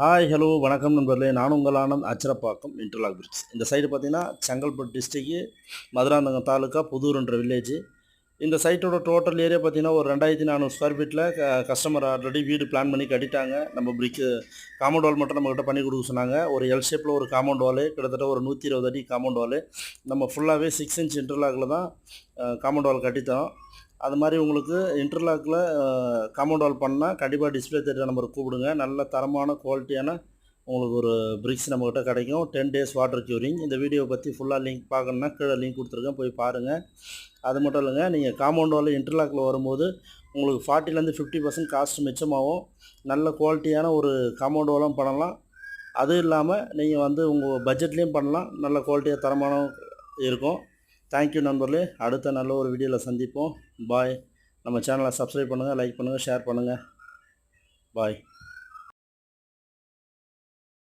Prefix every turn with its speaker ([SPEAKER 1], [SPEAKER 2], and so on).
[SPEAKER 1] Hi hello வணக்கம் நண்பர்களே. நான் உங்கள் ஆனந்த் அச்சரப்பாக்கம் இன்டர்லாக் பிரிட்ஜ் இந்த சைடு பார்த்தீங்கன்னா செங்கல்பட்டு டிஸ்ட்ரிக்கு மதுராந்தகம் தாலுக்கா புதூர்ன்ற வில்லேஜ் இந்த சைட்டோட டோட்டல் ஏரியா பார்த்தீங்கன்னா ஒரு ரெண்டாயிரத்தி நானூறு ஸ்கொயர் ஃபீட்டில் கஸ்டமர் ஆல்ரெடி வீடு பிளான் பண்ணி கட்டிட்டாங்க. நம்ம பிரிக்கு காம்பவுண்ட் வால் மட்டும் நம்மக்கிட்ட பண்ணி கொடுக்க சொன்னாங்க. ஒரு எல் ஷேப்பில் ஒரு காம்பவுண்ட் வாலு கிட்டத்தட்ட ஒரு நூற்றி இருபது அடி காம்பவுண்ட் வாலு நம்ம ஃபுல்லாகவே சிக்ஸ் இன்ச் இன்டர்லாக்கில் தான் காம்பவுண்ட் வால் கட்டித்தரோம். அது மாதிரி உங்களுக்கு இன்டர்லாக்கில் காம்பவுண்ட் வால் பண்ணால் கண்டிப்பாக டிஸ்பிளே தேட்டர் நம்பர் கூப்பிடுங்க. நல்ல தரமான குவாலிட்டியான உங்களுக்கு ஒரு பிரிக்ஸ் நம்மக்கிட்ட கிடைக்கும். டென் டேஸ் வாட்டர் க்யூரிங் இந்த வீடியோ பற்றி ஃபுல்லாக லிங்க் பார்க்கணுன்னா கீழே லிங்க் கொடுத்துருக்கேன். போய் பாருங்கள் அது மட்டும் இல்லைங்க நீங்கள் காம்பவுண்ட் வால் இன்டர்லாக்கில் வரும்போது உங்களுக்கு ஃபார்ட்டிலேருந்து ஃபிஃப்டி பர்சன்ட் காஸ்ட் மிச்சமாகும். நல்ல குவாலிட்டியான ஒரு காம்பவுண்ட் வாலும் பண்ணலாம். அதுவும் இல்லாமல் நீங்கள் வந்து உங்கள் பட்ஜெட்லேயும் பண்ணலாம். நல்ல குவாலிட்டியாக தரமான இருக்கும். தேங்க்யூ நண்பர்களே. அடுத்த நல்ல ஒரு வீடியோவில் சந்திப்போம். பாய் நம்ம சேனலை சப்ஸ்கிரைப் பண்ணுங்கள் லைக் பண்ணுங்கள் ஷேர் பண்ணுங்கள் பாய்